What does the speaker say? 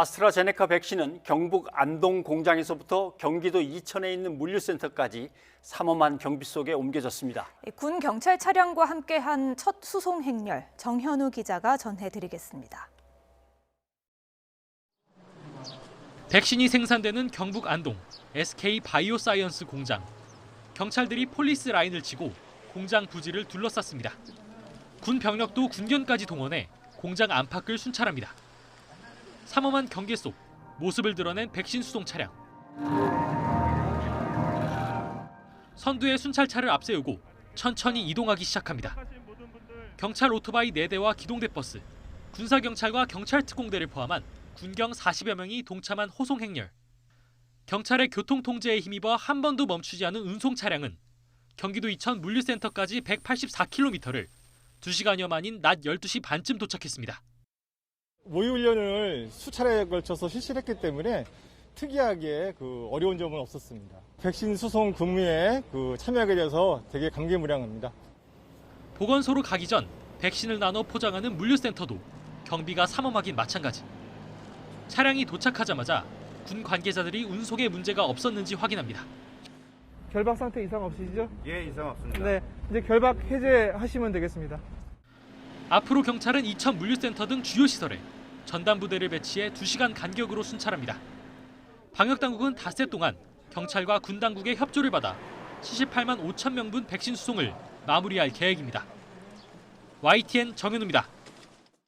아스트라제네카 백신은 경북 안동 공장에서부터 경기도 이천에 있는 물류센터까지 삼엄한 경비 속에 옮겨졌습니다. 군 경찰 차량과 함께한 첫 수송 행렬 정현우 기자가 전해드리겠습니다. 백신이 생산되는 경북 안동 SK 바이오사이언스 공장. 경찰들이 폴리스 라인을 치고 공장 부지를 둘러쌌습니다. 군 병력도 군견까지 동원해 공장 안팎을 순찰합니다. 삼엄한 경계 속 모습을 드러낸 백신 수송 차량. 선두의 순찰차를 앞세우고 천천히 이동하기 시작합니다. 경찰 오토바이 4대와 기동대 버스, 군사경찰과 경찰특공대를 포함한 군경 40여 명이 동참한 호송 행렬. 경찰의 교통 통제에 힘입어 한 번도 멈추지 않은 운송 차량은 경기도 이천 물류센터까지 184km를 2시간여 만인 낮 12시 반쯤 도착했습니다. 모의 훈련을 수차례에 걸쳐서 실시를 했기 때문에 특이하게 그 어려운 점은 없었습니다. 백신 수송 근무에 그 참여하게 돼서 되게 감개무량합니다. 보건소로 가기 전 백신을 나눠 포장하는 물류센터도 경비가 삼엄하긴 마찬가지. 차량이 도착하자마자 군 관계자들이 운송에 문제가 없었는지 확인합니다. 결박 상태 이상 없으시죠? 예, 이상 없습니다. 네, 이제 결박 해제하시면 되겠습니다. 앞으로 경찰은 이천 물류센터 등 주요 시설에 전담 부대를 배치해 2시간 간격으로 순찰합니다. 방역 당국은 닷새 동안 경찰과 군 당국의 협조를 받아 78만 5천 명분 백신 수송을 마무리할 계획입니다. YTN 정현우입니다.